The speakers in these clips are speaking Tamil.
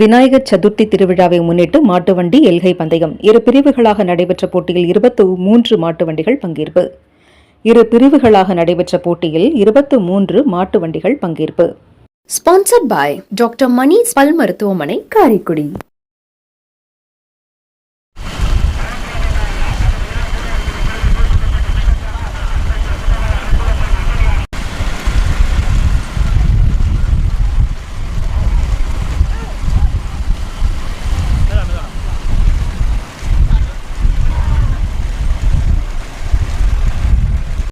விநாயகர் சதுர்த்தி திருவிழாவை முன்னிட்டு மாட்டு வண்டி எல்கை பந்தயம். இரு பிரிவுகளாக நடைபெற்ற போட்டியில் இருபத்து மூன்று மாட்டு வண்டிகள் பங்கேற்பு. இரு பிரிவுகளாக நடைபெற்ற போட்டியில் இருபத்து மூன்று மாட்டு வண்டிகள் பங்கேற்பு ஸ்பான்சர்ட் பாய் டாக்டர் மணி பல் மருத்துவமனை காரைக்குடி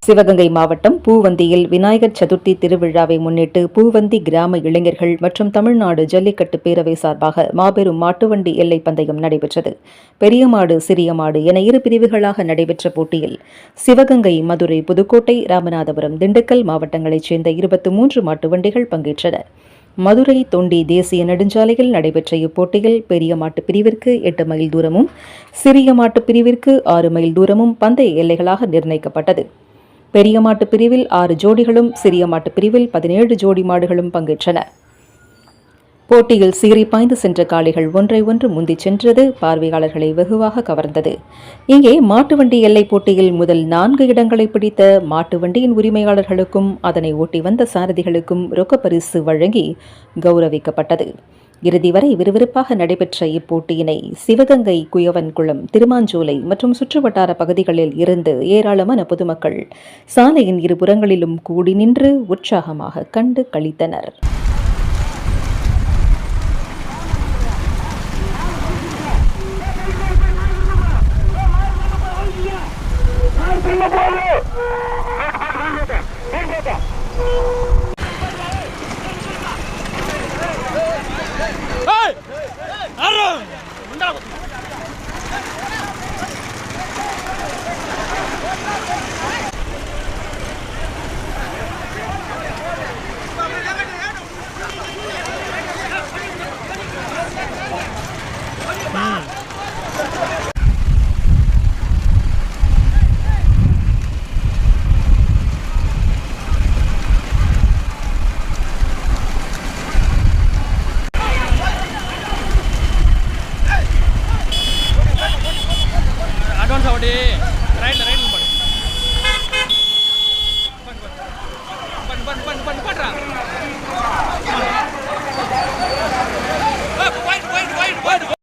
சிவகங்கை மாவட்டம் பூவந்தியில் விநாயகர் சதுர்த்தி திருவிழாவை முன்னிட்டு பூவந்தி கிராம இளைஞர்கள் மற்றும் தமிழ்நாடு ஜல்லிக்கட்டு பேரவை சார்பாக மாபெரும் மாட்டுவண்டி எல்லை பந்தயம் நடைபெற்றது. பெரிய மாடு சிறிய மாடு என இரு பிரிவுகளாக நடைபெற்ற போட்டியில் சிவகங்கை மதுரை புதுக்கோட்டை ராமநாதபுரம் திண்டுக்கல் மாவட்டங்களைச் சேர்ந்த இருபத்தி மூன்று மாட்டு வண்டிகள் பங்கேற்றன மதுரை தொண்டி தேசிய நெடுஞ்சாலையில் நடைபெற்ற இப்போட்டியில் பெரிய மாட்டு பிரிவிற்கு எட்டு மைல் தூரமும் சிறிய மாட்டு பிரிவிற்கு ஆறு மைல் தூரமும் பந்தய எல்லைகளாக நிர்ணயிக்கப்பட்டது. பெரிய மாட்டு பிரிவில் ஆறு ஜோடிகளும் சிறிய மாட்டு பிரிவில் பதினேழு ஜோடி மாடுகளும் பங்கேற்றன. போட்டியில் சீறி பாய்ந்து சென்ற காளைகள் ஒன்றை ஒன்று முந்தி சென்றது பார்வையாளர்களை வெகுவாக கவர்ந்தது. இங்கே மாட்டு வண்டி எல்லை போட்டியில் முதல் நான்கு இடங்களை பிடித்த மாட்டு வண்டியின் உரிமையாளர்களுக்கும் அதனை ஓட்டி வந்த சாரதிகளுக்கும் ரொக்க பரிசு வழங்கி கௌரவிக்கப்பட்டது. இறுதி வரை விறுவிறுப்பாக நடைபெற்ற இப்போட்டியினை சிவகங்கை குயவன்குளம் திருமாஞ்சோலை மற்றும் சுற்றுவட்டார பகுதிகளில் இருந்து ஏராளமான பொதுமக்கள் சாலையின் இருபுறங்களிலும் கூடி நின்று உற்சாகமாக கண்டு கழித்தனர்